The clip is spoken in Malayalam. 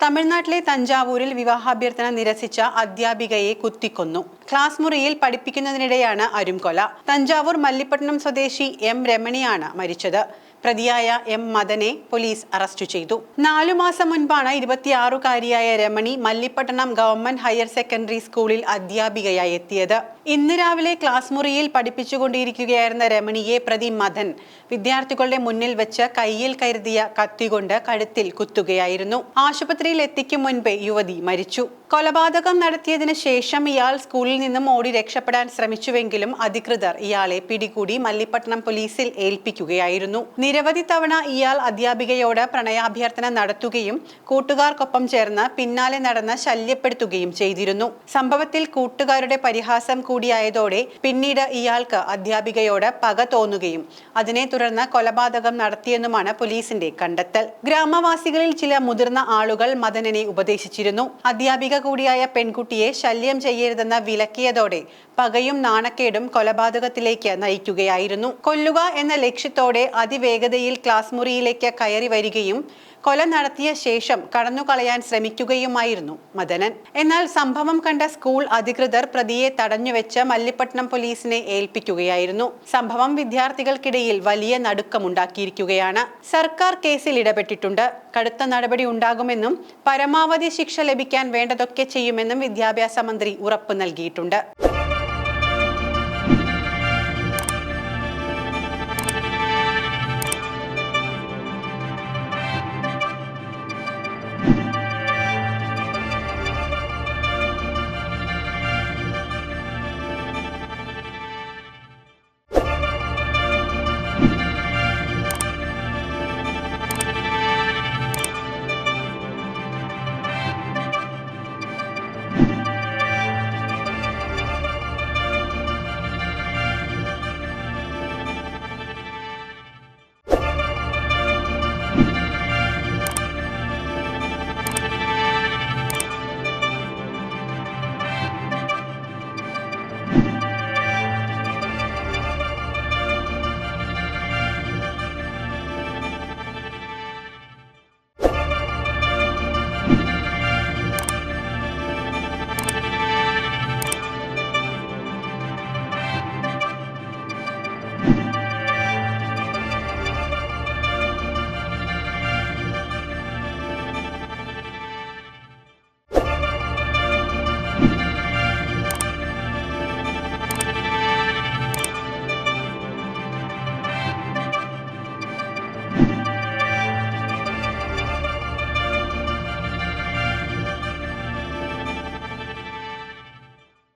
തമിഴ്നാട്ടിലെ തഞ്ചാവൂരിൽ വിവാഹാഭ്യർത്ഥന നിരസിച്ച അധ്യാപികയെ കുത്തിക്കൊന്നു. ക്ലാസ് മുറിയിൽ പഠിപ്പിക്കുന്നതിനിടെയാണ് അരുംകൊല. തഞ്ചാവൂർ മല്ലിപ്പട്ടണം സ്വദേശി എം രമണിയാണ് മരിച്ചത്. പ്രതിയായ എം മദനെ പോലീസ് അറസ്റ്റ് ചെയ്തു. നാലു മാസം മുൻപാണ് ഇരുപത്തിയാറുകാരിയായ Ramani Mallipattanam government higher secondary സ്കൂളിൽ അധ്യാപികയായി എത്തിയത്. ഇന്ന് രാവിലെ ക്ലാസ് മുറിയിൽ പഠിപ്പിച്ചുകൊണ്ടിരിക്കുകയായിരുന്ന രമണിയെ പ്രതി മദൻ വിദ്യാർത്ഥികളുടെ മുന്നിൽ വെച്ച് കയ്യിൽ കരുതിയ കത്തികൊണ്ട് കഴുത്തിൽ കുത്തുകയായിരുന്നു. ആശുപത്രിയിൽ എത്തിക്കും മുൻപേ യുവതി മരിച്ചു. കൊലപാതകം നടത്തിയതിനു ശേഷം ഇയാൾ സ്കൂളിൽ നിന്നും ഓടി രക്ഷപ്പെടാൻ ശ്രമിച്ചുവെങ്കിലും അധികൃതർ ഇയാളെ പിടികൂടി മല്ലിപ്പട്ടണം പോലീസിൽ ഏൽപ്പിക്കുകയായിരുന്നു. നിരവധി തവണ ഇയാൾ അധ്യാപികയോട് പ്രണയാഭ്യർത്ഥന നടത്തുകയും കൂട്ടുകാർക്കൊപ്പം ചേർന്ന് പിന്നാലെ നടന്ന് ശല്യപ്പെടുത്തുകയും ചെയ്തിരുന്നു. സംഭവത്തിൽ കൂട്ടുകാരുടെ പരിഹാസം കൂടിയായതോടെ പിന്നീട് ഇയാൾക്ക് അധ്യാപികയോട് പക തോന്നുകയും അതിനെ തുടർന്ന് കൊലപാതകം നടത്തിയെന്നുമാണ് പോലീസിന്റെ കണ്ടെത്തൽ. ഗ്രാമവാസികളിൽ ചില മുതിർന്ന ആളുകൾ മദനനെ ഉപദേശിച്ചിരുന്നു. അധ്യാപിക കൂടിയായ പെൺകുട്ടിയെ ശല്യം ചെയ്യരുതെന്ന് വിലക്കിയതോടെ പകയും നാണക്കേടും കൊലപാതകത്തിലേക്ക് നയിക്കുകയായിരുന്നു. കൊല്ലുക എന്ന ലക്ഷ്യത്തോടെ അതിവേഗതയിൽ ക്ലാസ് മുറിയിലേക്ക് കയറി വരികയും കൊല നടത്തിയ ശേഷം കടന്നുകളയാൻ ശ്രമിക്കുകയുമായിരുന്നു മദനൻ. എന്നാൽ സംഭവം കണ്ട സ്കൂൾ അധികൃതർ പ്രതിയെ തടഞ്ഞുവെച്ച് മല്ലിപ്പട്ടണം പോലീസിനെ ഏൽപ്പിക്കുകയായിരുന്നു. സംഭവം വിദ്യാർത്ഥികൾക്കിടയിൽ വലിയ നടുക്കമുണ്ടാക്കിയിരിക്കുകയാണ്. സർക്കാർ കേസിൽ ഇടപെട്ടിട്ടുണ്ട്. കടുത്ത നടപടി ഉണ്ടാകുമെന്നും പരമാവധി ശിക്ഷ ലഭിക്കാൻ വേണ്ടതൊക്കെ ചെയ്യുമെന്നും വിദ്യാഭ്യാസ മന്ത്രി ഉറപ്പു നൽകിയിട്ടുണ്ട്.